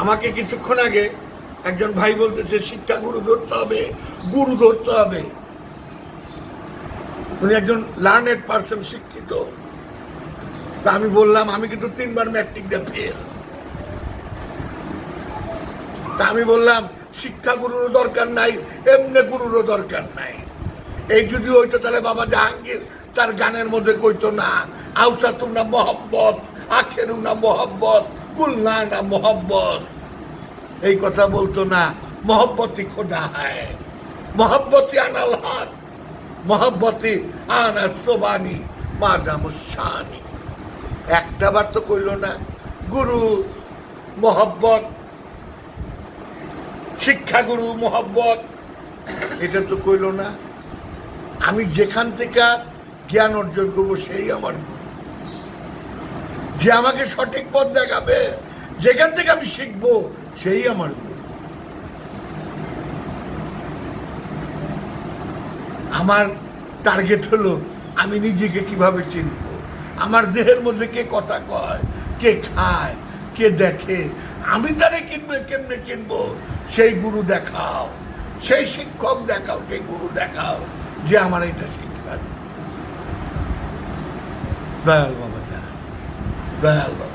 আমাকে কিছুক্ষণ আগে একজন ভাই বলতেছে, শিক্ষা গুরু ধরতে হবে গুরু ধরতে হবে। উনি একজন লার্নেড পার্সন শিক্ষিত। তা আমি বললাম, আমি কিন্তু তিনবার ম্যাট্রিক দিয়ে ফেল তা আমি বললাম, শিক্ষা গুরুরও দরকার নাই, এমনি গুরুরও দরকার নাই। এই যদি হইতো, তাহলে বাবা জাহাঙ্গীর তার গানের মধ্যে কইতো না আউসাতুর না মোহাব্বত আখেরু না মোহাব্বত কুলনা না মোহাব্বত। এই কথা বলতো না, মোহব্বতই খোদা হয়। মোহব্বতই আনাল হাত মোহব্বতই আনা সোবানি মাজামুসানি একটা বার তো কইল না, গুরু মোহব্বত শিক্ষাগুরু মোহব্বত। এটা তো কইল না। আমি যেখান থেকে জ্ঞান অর্জন করব, সেই আমার গুরু। যে আমাকে সঠিক পথ দেখাবে, যেখান থেকে আমি শিখব, সেই আমার গুরু। আমার টার্গেট হলো, আমি নিজেকে কীভাবে চিনব? আমার দেহের মধ্যে কে কথা কয়, কে খায়, কে দেখে? আমি তারে কিনবে, কেমনে চিনব? সেই গুরু দেখাও, সেই শিক্ষক দেখাও, সেই গুরু দেখাও যে আমার এটা শিক্ষা। দয়াল বাবা জান দয়াল বাবা